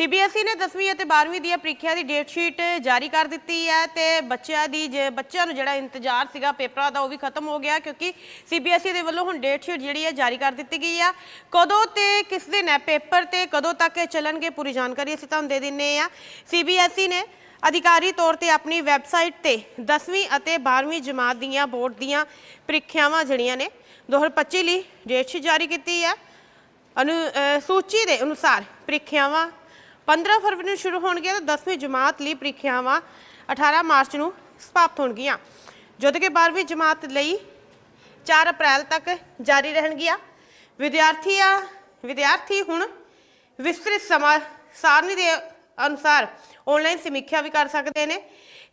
CBSE ਨੇ 10ਵੀਂ ਅਤੇ 12ਵੀਂ ਦੀਆਂ ਪ੍ਰੀਖਿਆ ਦੀ ਡੇਟ ਸ਼ੀਟ ਜਾਰੀ ਕਰ ਦਿੱਤੀ ਹੈ ਤੇ ਬੱਚਿਆਂ ਦੀ ਜੇ ਬੱਚਿਆਂ ਨੂੰ ਜਿਹੜਾ ਇੰਤਜ਼ਾਰ ਸੀਗਾ ਪੇਪਰਾਂ ਦਾ ਉਹ ਵੀ ਖਤਮ ਹੋ ਗਿਆ ਕਿਉਂਕਿ ਸੀਬੀਐਸਈ ਦੇ ਵੱਲੋਂ ਹੁਣ ਡੇਟ ਸ਼ੀਟ ਜਿਹੜੀ ਹੈ ਜਾਰੀ ਕਰ ਦਿੱਤੀ ਗਈ ਆ। ਕਦੋਂ ਤੇ ਕਿਸ ਦਿਨ ਹੈ ਪੇਪਰ ਤੇ ਕਦੋਂ ਤੱਕ ਚੱਲਣਗੇ ਪੂਰੀ ਜਾਣਕਾਰੀ ਅਸੀਂ ਤੁਹਾਨੂੰ ਦੇ ਦਿੰਨੇ ਆ। ਸੀਬੀਐਸਈ ਨੇ ਅਧਿਕਾਰੀ ਤੌਰ ਤੇ ਆਪਣੀ ਵੈਬਸਾਈਟ ਤੇ 10ਵੀਂ ਅਤੇ 12ਵੀਂ ਜਮਾਤ ਦੀਆਂ ਬੋਰਡ ਦੀਆਂ ਪ੍ਰੀਖਿਆਵਾਂ ਜਿਹੜੀਆਂ ਨੇ 2025 ਲਈ ਡੇਟ ਸ਼ੀਟ ਜਾਰੀ ਕੀਤੀ ਹੈ ਅਨੁ ਸੂਚੀ ਦੇ ਅਨੁਸਾਰ ਪ੍ਰੀਖਿਆਵਾਂ 15 ਫਰਵਰੀ ਨੂੰ ਸ਼ੁਰੂ ਹੋਣਗੀਆਂ ਤੇ 10ਵੀਂ ਜਮਾਤ ਲਈ ਪ੍ਰੀਖਿਆਵਾਂ 18 ਮਾਰਚ ਨੂੰ ਸਮਾਪਤ ਹੋਣਗੀਆਂ। ਜਦੋਂ ਕਿ 12ਵੀਂ ਜਮਾਤ ਲਈ 4 ਅਪ੍ਰੈਲ ਤੱਕ ਜਾਰੀ ਰਹਿਣਗੀਆਂ। ਵਿਦਿਆਰਥੀਆਂ ਵਿਦਿਆਰਥੀ ਹੁਣ ਵਿਸਤ੍ਰਿਤ ਸਮਾਂ, ਸਾਰਣੀ ਦੇ ਅਨੁਸਾਰ ਆਨਲਾਈਨ ਸਮੀਖਿਆ ਵੀ ਕਰ ਸਕਦੇ ਨੇ।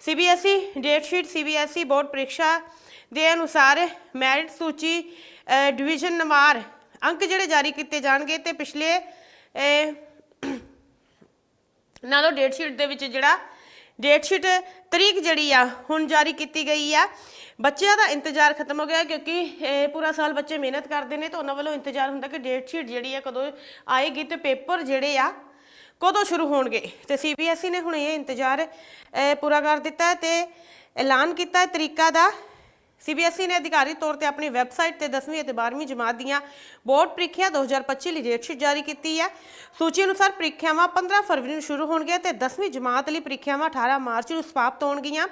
CBSE date sheet CBSE board ਪ੍ਰੀਖਿਆ ਦੇ ਅਨੁਸਾਰ ਮੈਰਿਟ ਸੂਚੀ ਡਿਵੀਜ਼ਨ ਨੰਬਰ ਅੰਕ ਜਿਹੜੇ ਜਾਰੀ ਕੀਤੇ ਜਾਣਗੇ ਤੇ ਪਿਛਲੇ ਨਾਲੋਂ ਡੇਟ ਸ਼ੀਟ ਦੇ ਵਿੱਚ ਜਿਹੜਾ ਡੇਟ ਸ਼ੀਟ ਤਰੀਕ ਜਿਹੜੀ ਆ, ਹੁਣ ਜਾਰੀ ਕੀਤੀ ਗਈ ਆ। ਬੱਚਿਆਂ ਦਾ ਇੰਤਜ਼ਾਰ ਖਤਮ ਹੋ ਗਿਆ ਕਿਉਂਕਿ ਇਹ ਪੂਰਾ ਸਾਲ ਬੱਚੇ ਮਿਹਨਤ ਕਰਦੇ ਨੇ ਤਾਂ ਉਹਨਾਂ ਵੱਲੋਂ ਇੰਤਜ਼ਾਰ ਹੁੰਦਾ ਕਿ ਡੇਟ ਸ਼ੀਟ ਜਿਹੜੀ ਆ ਕਦੋਂ ਆਏਗੀ ਤੇ ਪੇਪਰ ਜਿਹੜੇ ਆ ਕਦੋਂ ਸ਼ੁਰੂ ਹੋਣਗੇ। ਤੇ ਸੀਬੀਐਸਈ ਨੇ ਹੁਣ ਇਹ ਇੰਤਜ਼ਾਰ ਪੂਰਾ ਕਰ ਦਿੱਤਾ ਹੈ ਤੇ ਐਲਾਨ ਕੀਤਾ ਹੈ ਤਰੀਕਾ ਦਾ। ਸੀਬੀਐਸਈ ਨੇ ਅਧਿਕਾਰੀ ਤੌਰ ਤੇ ਆਪਣੀ ਵੈਬਸਾਈਟ ਤੇ 10ਵੀਂ ਅਤੇ 12ਵੀਂ ਜਮਾਤ ਦੀਆਂ ਬੋਰਡ ਪ੍ਰੀਖਿਆ 2025 ਲਈ ਡੇਟ ਸ਼ੀਟ ਜਾਰੀ ਕੀਤੀ ਹੈ। ਸੂਚੀ ਅਨੁਸਾਰ ਪ੍ਰੀਖਿਆਵਾਂ 15 ਫਰਵਰੀ ਨੂੰ ਸ਼ੁਰੂ ਹੋਣਗੀਆਂ ਤੇ 10ਵੀਂ ਜਮਾਤ ਲਈ ਪ੍ਰੀਖਿਆਵਾਂ 18 ਮਾਰਚ ਨੂੰ ਸਮਾਪਤ ਹੋਣਗੀਆਂ।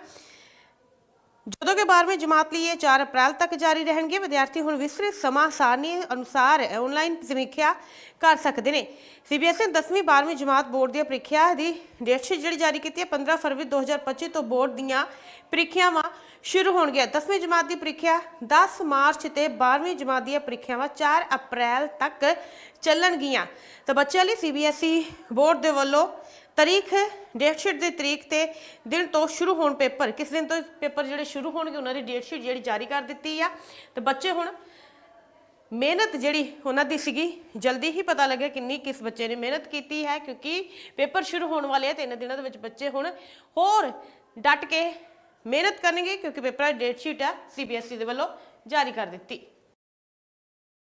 ਜਦੋਂ ਕਿ 12ਵੀਂ ਜਮਾਤ ਲਈ ਇਹ 4 ਅਪ੍ਰੈਲ ਤੱਕ ਜਾਰੀ ਰਹਿਣਗੇ, ਵਿਦਿਆਰਥੀ ਹੁਣ ਵਿਸਤ੍ਰਿਤ ਸਮਾਂ ਸਾਰਣੀ ਅਨੁਸਾਰ ਆਨਲਾਈਨ ਸਮੀਖਿਆ ਕਰ ਸਕਦੇ ਨੇ। ਸੀਬੀਐਸਈ ਨੇ 10ਵੀਂ 12ਵੀਂ ਜਮਾਤ ਬੋਰਡ ਦੀਆਂ ਪ੍ਰੀਖਿਆ ਦੀ ਡੇਟ ਸ਼ੀਟ ਜਿਹੜੀ ਜਾਰੀ ਕੀਤੀ ਹੈ 15 ਫਰਵਰੀ 2025 ਤੋਂ ਬੋਰਡ ਦੀਆਂ ਪ੍ਰੀਖਿਆਵਾਂ ਸ਼ੁਰੂ ਹੋਣਗੀਆਂ 10ਵੀਂ ਜਮਾਤ ਦੀ ਪ੍ਰੀਖਿਆ 10 ਮਾਰਚ ਤੇ 12ਵੀਂ ਜਮਾਤ ਦੀਆਂ ਪ੍ਰੀਖਿਆਵਾਂ 4 ਅਪ੍ਰੈਲ ਤੱਕ ਚੱਲਣਗੀਆਂ। ਤਾਂ ਬੱਚਿਆਂ ਲਈ ਸੀਬੀਐਸਈ ਬੋਰਡ ਦੇ ਵੱਲੋਂ ਤਾਰੀਖ, ਡੇਟ ਸ਼ੀਟ ਦੀ ਤਰੀਕ ਤੇ ਦਿਨ ਤੋਂ ਸ਼ੁਰੂ ਹੋਣ ਪੇਪਰ, ਕਿਸ ਦਿਨ ਤੋਂ ਪੇਪਰ ਜਿਹੜੇ ਸ਼ੁਰੂ ਹੋਣਗੇ ਉਹਨਾਂ ਦੀ ਡੇਟ ਸ਼ੀਟ ਜਿਹੜੀ ਜਾਰੀ ਕਰ ਦਿੱਤੀ ਆ। ਤੇ ਬੱਚੇ ਹੁਣ ਮਿਹਨਤ ਜਿਹੜੀ ਉਹਨਾਂ ਦੀ ਸੀਗੀ, ਜਲਦੀ ਹੀ ਪਤਾ ਲੱਗਿਆ ਕਿੰਨੀ ਕਿਸ ਬੱਚੇ ਨੇ ਮਿਹਨਤ ਕੀਤੀ ਹੈ, ਕਿਉਂਕਿ ਪੇਪਰ ਸ਼ੁਰੂ ਹੋਣ ਵਾਲੇ ਆ ਤਿੰਨ ਦਿਨਾਂ ਦੇ ਵਿੱਚ ਬੱਚੇ ਹੁਣ ਹੋਰ ਡਟ ਕੇ ਮਿਹਨਤ ਕਰਨਗੇ ਕਿਉਂਕਿ ਪੇਪਰ ਦੀ ਡੇਟ ਸ਼ੀਟ ਆ ਸੀਬੀਐਸਈ ਦੇ ਵੱਲੋਂ ਜਾਰੀ ਕਰ ਦਿੱਤੀ।